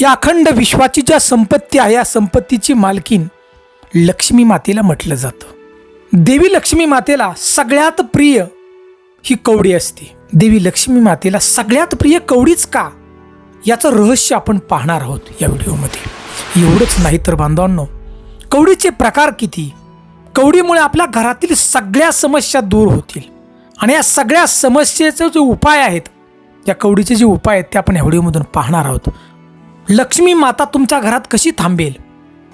या अखंड विश्वाची ज्या संपत्ती आहे या संपत्तीची मालकीन लक्ष्मी मातेला म्हटलं जातं. देवी लक्ष्मी मातेला सगळ्यात प्रिय ही कवडी असते. देवी लक्ष्मी मातेला सगळ्यात प्रिय कवडीच का? याचं रहस्य आपण पाहणार आहोत या व्हिडिओमध्ये. एवढंच नाही तर बांधवांनो कवडीचे प्रकार किती? कवडीमुळे आपल्या घरातील सगळ्या समस्या दूर होतील. आणि या सगळ्या समस्येचे जे उपाय आहेत या कवडीचे जे उपाय आहेत ते आपण या व्हिडिओमधून पाहणार आहोत. लक्ष्मी माता तुमच्या घरात कशी थांबेल?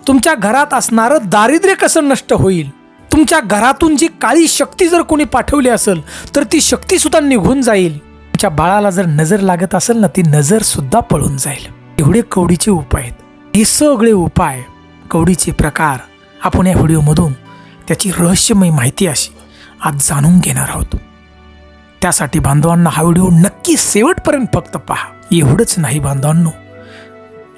तुमच्या घरात असणारं दारिद्र्य कसं नष्ट होईल? तुमच्या घरातून जी काळी शक्ती जर कोणी पाठवली असेल तर ती शक्तीसुद्धा निघून जाईल. तुमच्या बाळाला जर नजर लागत असेल ना ती नजरसुद्धा पळून जाईल. एवढे कवडीचे उपाय आहेत. हे सगळे उपाय कवडीचे प्रकार आपण या व्हिडिओमधून त्याची रहस्यमय माहिती अशी आज जाणून घेणार आहोत. त्यासाठी बांधवांना हा व्हिडिओ नक्की शेवटपर्यंत फक्त पहा. एवढंच नाही बांधवांनो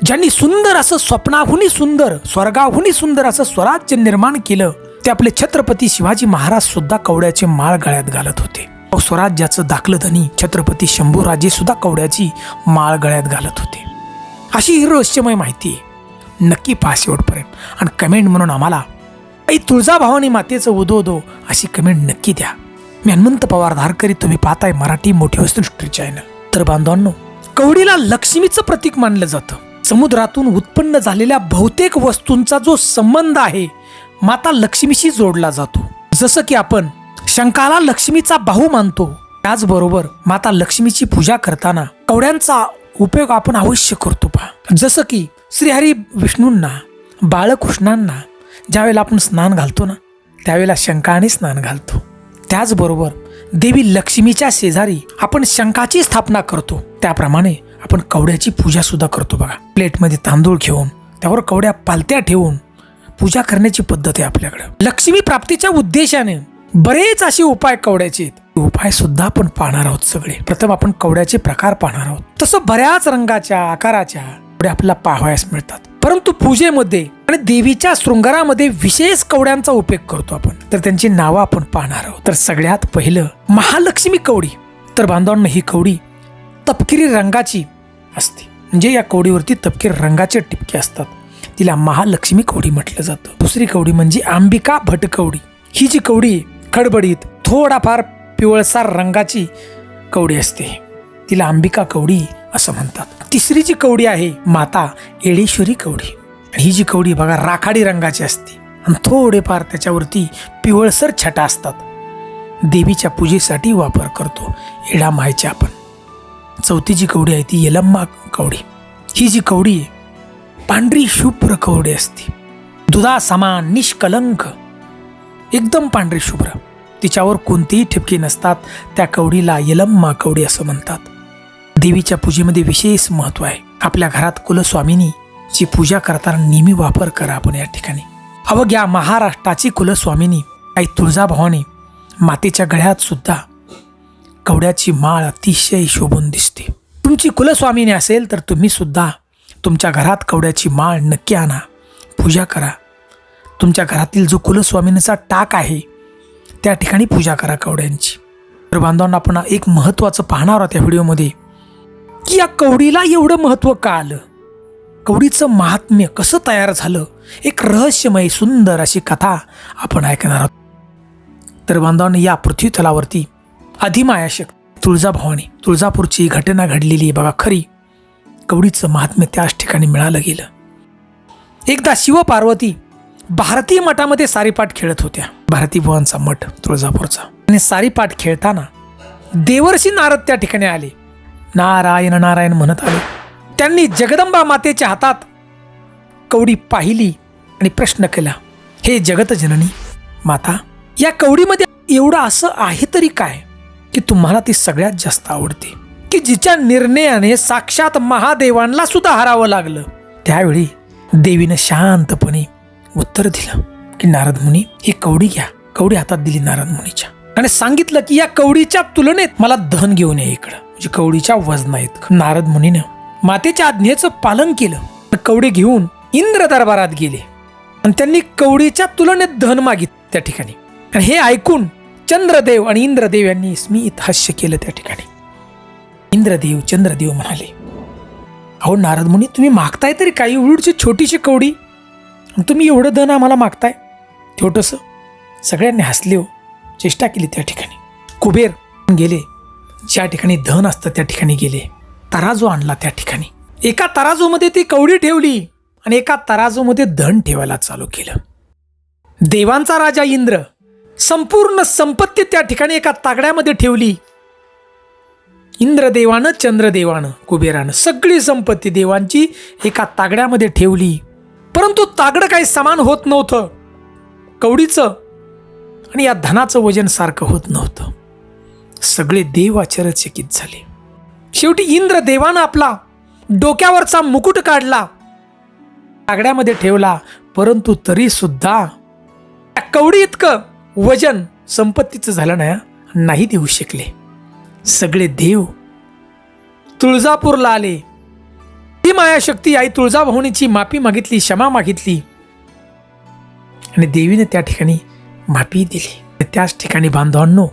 ज्यांनी सुंदर असं स्वप्नाहुनी सुंदर स्वर्गाहुनी सुंदर असं स्वराज्य निर्माण केलं ते आपले छत्रपती शिवाजी महाराज सुद्धा कवड्याचे माळ गळ्यात घालत होते. अहो, स्वराज्याचं दाखलं धनी छत्रपती शंभूराजे सुद्धा कवड्याची माळ गळ्यात घालत होते. अशी ही रहस्यमय माहिती आहे. नक्की पहा शेवटपर्यंत आणि कमेंट म्हणून आम्हाला आई तुळजाभावानी मातेचं उदो उदो अशी कमेंट नक्की द्या. मी हनुमंत पवार धारकरी तुम्ही पाहताय मराठी मोठी वस्तू चॅनल तर बांधवांनो कवडीला लक्ष्मीचं प्रतीक मानलं जातं. समुद्रातून उत्पन्न झालेल्या बहुतेक वस्तूंचा जो संबंध आहे माता लक्ष्मीशी जोडला जातो. जसं की आपण शंकाला लक्ष्मीचा बाहू मानतो त्याचबरोबर माता लक्ष्मीची पूजा करताना कवड्यांचा उपयोग आपण अवश्य करतो पहा. जसं की श्रीहरी विष्णूंना बाळकृष्णांना ज्यावेळेला आपण स्नान घालतो ना त्यावेळेला शंकाने स्नान घालतो. त्याचबरोबर देवी लक्ष्मीच्या शेजारी आपण शंकाची स्थापना करतो. त्याप्रमाणे आपण कवड्याची पूजासुद्धा करतो बघा. प्लेटमध्ये तांदूळ घेऊन त्यावर कवड्या पालत्या ठेवून पूजा करण्याची पद्धत आहे आपल्याकडे. लक्ष्मी प्राप्तीच्या उद्देशाने बरेच असे उपाय कवड्याचे आहेत. उपाय सुद्धा आपण पाहणार आहोत सगळे. प्रथम आपण कवड्याचे प्रकार पाहणार आहोत. तसं बऱ्याच रंगाच्या आकाराच्या कवड्या आपल्याला पाहावयास मिळतात. परंतु पूजेमध्ये आणि देवीच्या शृंगारामध्ये विशेष कवड्यांचा उपयोग करतो आपण. तर त्यांची नावं आपण पाहणार आहोत. तर सगळ्यात पहिलं महालक्ष्मी कवडी. तर बांधवांना ही कवडी तपकिरी रंगाची असते. म्हणजे या कवडीवरती तपके रंगाचे टिपके असतात. तिला महालक्ष्मी कवडी म्हटलं जातं. दुसरी कवडी म्हणजे अंबिका भट कवडी. ही जी कवडी खडबडीत थोडाफार पिवळसार रंगाची कवडी असते. तिला अंबिका कवडी असं म्हणतात. तिसरी जी कवडी आहे माता येडेश्वरी कवडी. आणि ही जी कवडी बघा राखाडी रंगाची असते. आणि थोडेफार त्याच्यावरती पिवळसर छटा असतात. देवीच्या पूजेसाठी वापर करतो. येडा मायच्या आपण. चौथी जी कवडी आहे ती यलम्मा कवडी. ही जी कवडी आहे पांढरी शुभ्र कवडी असते. दुधा समान निष्कलंक एकदम पांढरी शुभ्र. तिच्यावर कोणतेही ठिपके नसतात त्या कवडीला यलम्मा कवडी असं म्हणतात. देवीच्या पूजेमध्ये विशेष महत्त्व आहे. आपल्या घरात कुलस्वामिनी ची पूजा करताना नेहमी वापर करा आपण या ठिकाणी. अवघ्या महाराष्ट्राची कुलस्वामिनी आई तुळजाभवानी मातेच्या गळ्यात सुद्धा कवड्याची माळ अतिशय शोभून दिसते. तुमची कुलस्वामिनी असेल तर तुम्ही सुद्धा तुमच्या घरात कवड्याची माळ नक्की आणा. पूजा करा. तुमच्या घरातील जो कुलस्वामिनीचा टाक आहे त्या ठिकाणी पूजा करा कवड्यांची. तर बांधवांना आपण एक महत्त्वाचं पाहणार आहोत या व्हिडिओमध्ये. की या कवडीला एवढं महत्त्व का आलं? कवडीचं महात्म्य कसं तयार झालं? एक रहस्यमय सुंदर अशी कथा आपण ऐकणार आहोत. तर बांधवांनी या पृथ्वी तलावरती अधिमायाशक तुळजाभवानी तुळजापूरची घटना घडलेली आहे बघा खरी. कवडीचं महात्म्य त्याच ठिकाणी मिळालं गेलं. एकदा शिवपार्वती भारतीय मठामध्ये सारीपाठ खेळत होत्या. भारती भुवांचा मठ तुळजापूरचा. आणि सारीपाठ खेळताना देवर्षी नारद त्या ठिकाणी आले. नारायण नारायण म्हणत आले. त्यांनी जगदंबा मातेच्या हातात कवडी पाहिली आणि प्रश्न केला हे जगतजननी माता या कवडीमध्ये एवढं असं आहे तरी काय? की तुम्हाला ती सगळ्यात जास्त आवडते. की जिच्या निर्णयाने साक्षात महादेवांना सुद्धा हरावं लागलं. त्यावेळी देवीनं शांतपणे उत्तर दिलं की नारद मुनी ही कवडी घ्या. कवडी हातात दिली नारद मुनीच्या. आणि सांगितलं की या कवडीच्या तुलनेत मला धन घेऊन ये इकडं. म्हणजे कवडीच्या वजनात नारद मुनीनं मातेच्या आज्ञेचं पालन केलं. तर कवडी घेऊन इंद्र दरबारात गेले. आणि त्यांनी कवडीच्या तुलनेत धन मागित त्या ठिकाणी. आणि हे ऐकून चंद्रदेव आणि इंद्रदेव यांनी स्मित हास्य केलं त्या ठिकाणी. इंद्रदेव चंद्रदेव म्हणाले अहो नारद मुनी तुम्ही मागताय तरी काही एवढीची छोटीशी कवडी? तुम्ही एवढं धन आम्हाला मागताय? छोटंसं सगळ्यांनी हसले हो चेष्टा केली त्या ठिकाणी. कुबेर गेले ज्या ठिकाणी धन असतं त्या ठिकाणी गेले. तराजू आणला त्या ठिकाणी. एका तराजूमध्ये ती कवडी ठेवली आणि एका तराजूमध्ये धन ठेवायला चालू केलं. देवांचा राजा इंद्र संपूर्ण संपत्ती त्या ठिकाणी एका तागड्यामध्ये ठेवली. इंद्रदेवानं चंद्रदेवानं कुबेरानं सगळी संपत्ती देवांची एका तागड्यामध्ये ठेवली. परंतु तागडं काही समान होत नव्हतं. कवडीचं आणि या धनाचं वजन सारखं होत नव्हतं. सगळे देव आश्चर्यचकित झाले. शेवटी इंद्रदेवानं आपला डोक्यावरचा मुकुट काढला. तागड्यामध्ये ठेवला परंतु तरी सुद्धा कवडी इतकं वजन संपत्तीचं झालं नाही नाही देऊ शकले. सगळे देव तुळजापूरला आले. ती मायाशक्ती आई तुळजाभवनीची माफी मागितली क्षमा मागितली. आणि देवीने त्या ठिकाणी माफी दिली. त्याच ठिकाणी बांधवांनो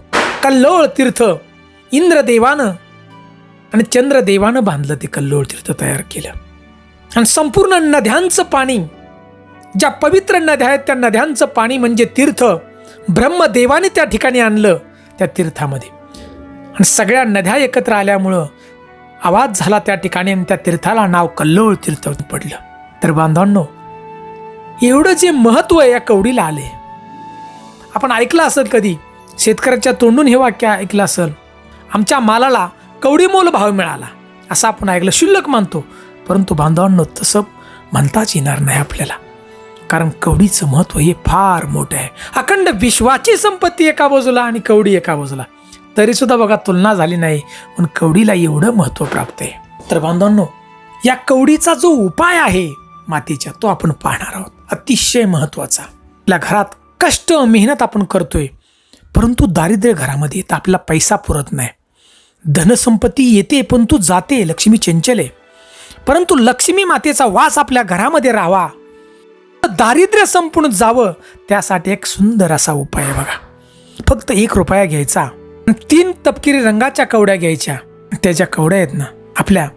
कल्लोळ तीर्थ इंद्रदेवानं आणि चंद्रदेवानं बांधलं ते कल्लोळ तीर्थ तयार केलं. आणि संपूर्ण नद्यांचं पाणी ज्या पवित्र नद्या आहेत त्या नद्यांचं पाणी म्हणजे तीर्थ. ब्रह्मदेवाने त्या ठिकाणी आणलं त्या तीर्थामध्ये. आणि सगळ्या नद्या एकत्र आल्यामुळं आवाज झाला त्या ठिकाणी आणि त्या तीर्थाला नाव कल्लोळ तीर्थ पडलं. तर बांधवांनो एवढं जे महत्त्व आहे या कवडीला आले आपण ऐकलं असेल कधी शेतकऱ्याच्या तोंडून हे वाक्य ऐकलं असेल आमच्या मालाला कवडीमोल भाव मिळाला असं आपण ऐकलं शुल्लक मानतो. परंतु बांधवांनो तसं म्हणताच येणार नाही आपल्याला. कारण कवडीचं महत्त्व हे फार मोठं आहे. अखंड विश्वाची संपत्ती एका बाजूला आणि कवडी एका बाजूला. तरी सुद्धा बघा तुलना झाली नाही पण कवडीला एवढं महत्त्व प्राप्त आहे. तर बांधवांनो या कवडीचा जो उपाय आहे मातीच्या तो आपण पाहणार आहोत. अतिशय महत्त्वाचा आपल्या घरात कष्ट मेहनत आपण करतोय परंतु दारिद्र्य घरामध्ये येतं आपला पैसा पुरत नाही. धनसंपत्ती येते परंतु जाते लक्ष्मी चंचल आहे. परंतु लक्ष्मी मातेचा वास आपल्या घरामध्ये राहावा. दारिद्र्य संपून जावं त्यासाठी एक सुंदर असा उपाय आहे बघा. फक्त एक रुपया घ्यायचा तीन तपकिरी रंगाच्या कवड्या घ्यायच्या. त्याच्या कवड्या आहेत ना आपल्या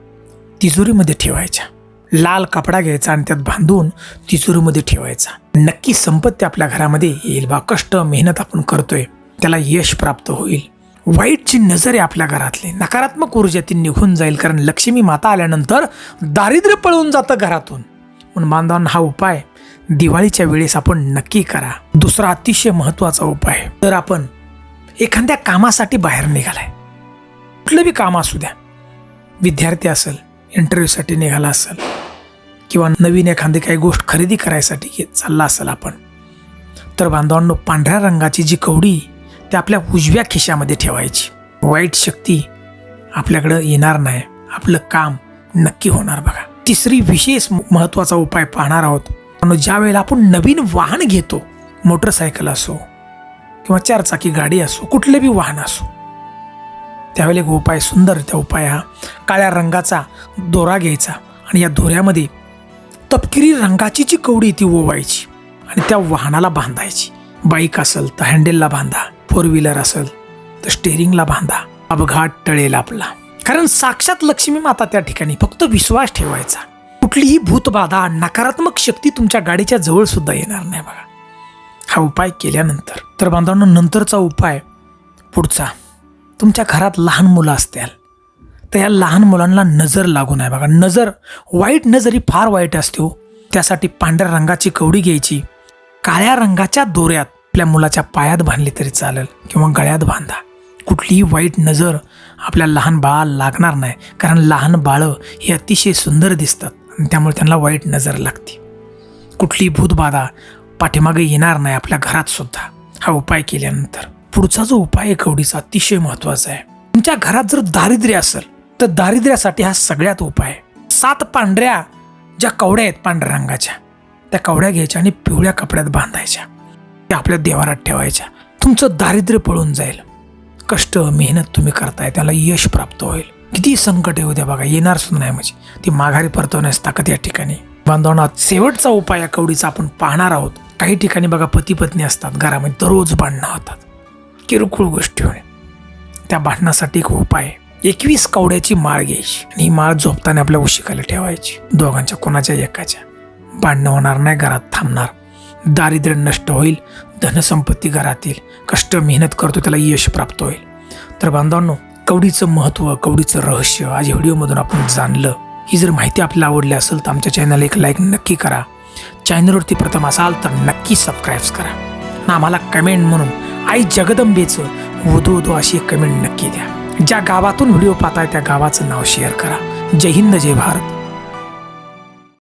तिजोरीमध्ये ठेवायच्या. लाल कपडा घ्यायचा आणि त्यात बांधून तिजोरीमध्ये ठेवायचा. नक्की संपत्ती आपल्या घरामध्ये येईल बा. कष्ट मेहनत आपण करतोय त्याला यश प्राप्त होईल. वाईटची नजर आहे आपल्या घरातली नकारात्मक ऊर्जा ती निघून जाईल कारण लक्ष्मी माता आल्यानंतर दारिद्र्य पळून जातं घरातून. म्हणून बांधवांना हा उपाय दिवाळीच्या वेळेस आपण नक्की करा. दुसरा अतिशय महत्त्वाचा उपाय. तर आपण एखाद्या कामासाठी बाहेर निघालाय कुठलं बी काम असू द्या विद्यार्थी असेल इंटरव्ह्यूसाठी निघाला असेल किंवा नवीन एखादी काही गोष्ट खरेदी करायसाठी घे- चालला असेल आपण तर बांधवांनो पांढऱ्या रंगाची जी कवडी ती आपल्या उजव्या खिशामध्ये ठेवायची. वाईट शक्ती आपल्याकडं येणार नाही. आपलं काम नक्की होणार बघा. तिसरी विशेष महत्त्वाचा उपाय पाहणार आहोत. पण ज्या वेळेला आपण नवीन वाहन घेतो मोटरसायकल असो किंवा चारचाकी गाडी असो कुठले बी वाहन असो त्यावेळेला एक उपाय सुंदर त्या उपाय हा. काळ्या रंगाचा दोरा घ्यायचा आणि या दोऱ्यामध्ये तपकिरी रंगाची जी कवडी ती ओवायची आणि त्या वाहनाला बांधायची. बाईक असेल तर हँडेलला बांधा फोर व्हीलर असेल तर स्टेअरिंगला बांधा अपघात टळेल आपला. कारण साक्षात लक्ष्मी माता त्या ठिकाणी फक्त विश्वास ठेवायचा. कुठलीही भूतबाधा नकारात्मक शक्ती तुमच्या गाडीच्या जवळ सुद्धा येणार नाही बघा. हा उपाय केल्यानंतर तर बांधवांना नंतरचा उपाय पुढचा. तुमच्या घरात लहान मुलं असतील तर या लहान मुलांना नजर लागू नये बघा. नजर वाईट नजर ही फार वाईट असते हो. त्यासाठी पांढऱ्या रंगाची कवडी घ्यायची. काळ्या रंगाच्या दोऱ्यात आपल्या मुलाच्या पायात बांधली तरी चालेल किंवा गळ्यात बांधा. कुठलीही वाईट नजर आपल्या लहान बाळाला लागणार नाही कारण लहान बाळं ही अतिशय सुंदर दिसतात. त्यामुळे त्यांना वाईट नजर लागते. कुठली भूतबाधा पाठीमागे येणार नाही आपल्या घरात सुद्धा. हा उपाय केल्यानंतर. पुढचा जो उपाय आहे कवडीचा अतिशय महत्त्वाचा आहे. तुमच्या घरात जर दारिद्र्य असेल तर दारिद्र्यासाठी हा सगळ्यात उपाय आहे. सात पांढऱ्या ज्या कवड्या आहेत पांढऱ्या रंगाच्या त्या कवड्या घ्यायच्या आणि पिवळ्या कपड्यात बांधायच्या. त्या आपल्या देवारात ठेवायच्या. तुमचं दारिद्र्य पळून जाईल. कष्ट मेहनत तुम्ही करताय त्याला यश प्राप्त होईल. किती संकट येऊ द्या बघा येणार सुद्धा नाही म्हणजे. ती माघारी परतवण्यास ताकद या ठिकाणी. बांधवना शेवटचा उपाय या कवडीचा आपण पाहणार आहोत. काही ठिकाणी बघा पती पत्नी असतात घरामध्ये दररोज भांडणं होतात. किरकोळ गोष्टी होणे. त्या भांडणासाठी एक उपाय एकवीस कवड्याची माळ घ्यायची आणि ही माळ झोपताना आपल्या उशिकाला ठेवायची. दोघांच्या कोणाच्या एकाच्या. भांडणं होणार नाही घरात थांबणार. दारिद्र्य नष्ट होईल धनसंपत्ती घरात येईल. कष्ट मेहनत करतो त्याला यश प्राप्त होईल. तर बांधवांनो कवडीचं महत्त्व कवडीचं रहस्य आज या व्हिडिओमधून आपण जाणलं. ही जर माहिती आपल्याला आवडली असेल तर आमच्या चॅनलला एक लाईक नक्की करा. चॅनलवरती प्रथम असाल तर नक्की सबस्क्राईब्स करा. आणि आम्हाला कमेंट म्हणून आई जगदंबेचं वधू वधू अशी एक कमेंट नक्की द्या. ज्या गावातून व्हिडिओ पाहताय त्या गावाचं नाव शेअर करा. जय हिंद जय भारत.